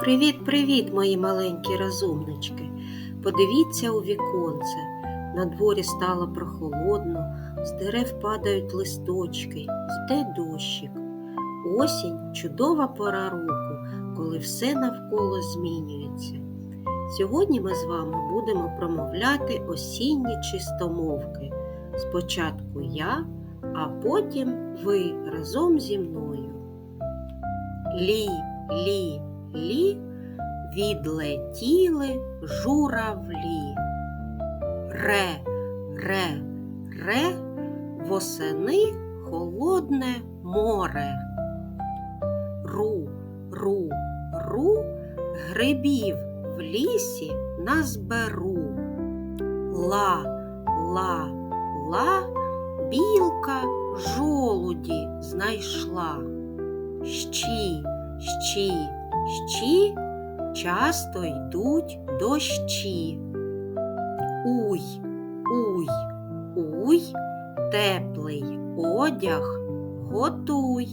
Привіт-привіт, мої маленькі розумнички. Подивіться у віконце. На дворі стало прохолодно, з дерев падають листочки, йде дощик. Осінь чудова пора року, коли все навколо змінюється. Сьогодні ми з вами будемо промовляти осінні чистомовки. Спочатку я, а потім ви разом зі мною. Лі, лі, лі, відлетіли журавлі. Ре, ре, ре, восени холодне море. Ру, ру, ру, грибів в лісі назберу. Ла, ла, ла, білка жолуді знайшла. Щі, щі, щі, часто йдуть дощі. Уй, уй, уй, теплий одяг готуй.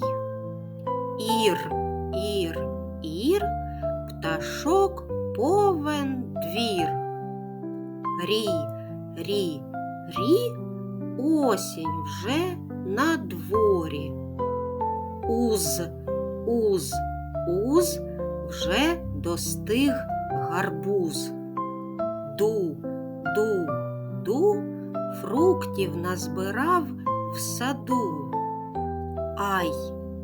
Ір, ір, ір, пташок повен двір. Рі, рі, рі, осінь вже на дворі. Уз, уз, уз, вже достиг гарбуз. Ду, ду, ду, фруктів назбирав в саду. Ай,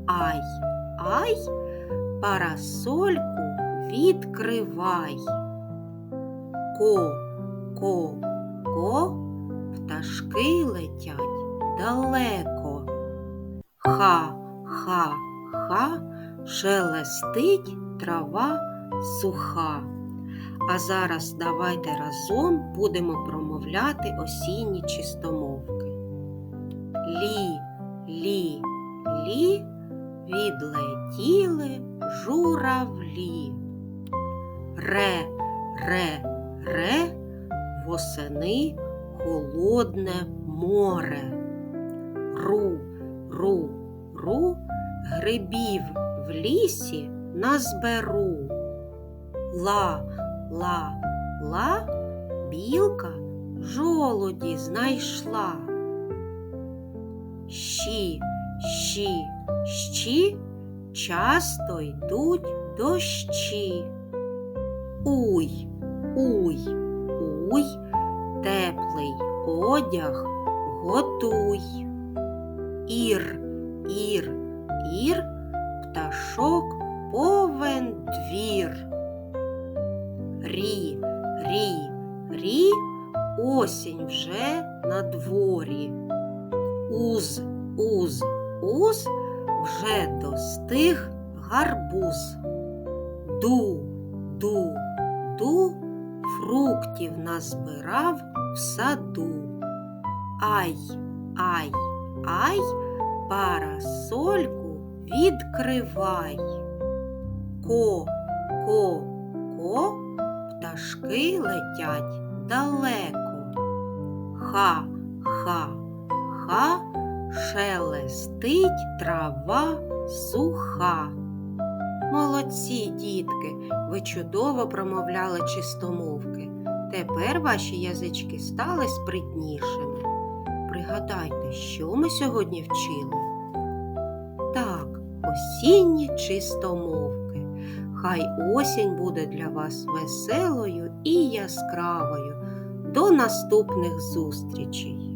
ай, ай, парасольку відкривай. Ко, ко, ко, пташки летять далеко. Ха, ха, ха, шелестить трава суха. А зараз давайте разом будемо промовляти осінні чистомовки. Лі, лі, лі, відлетіли журавлі. Ре, ре, ре, восени холодне море. Ру, ру, ру, грибів в лісі назберу. Ла, ла, ла, білка жолуді знайшла. Щі, щі, щі, часто йдуть дощі. Уй, уй, уй, теплий одяг готуй. Ір, ір, ір, пташок повен двір. Рі, рі, рі, осінь вже на дворі. Уз, уз, уз, вже достиг гарбуз. Ду, ду, ду, фруктів назбирав в саду. Ай, ай, ай, парасольку відкривай. Ко, ко, ко, пташки летять далеко. Ха, ха, ха, шелестить трава суха. Молодці, дітки, ви чудово промовляли чистомовки. Тепер ваші язички стали спритнішими. Пригадайте, що ми сьогодні вчили? Так, осінні чистомовки. Хай осінь буде для вас веселою і яскравою. До наступних зустрічей!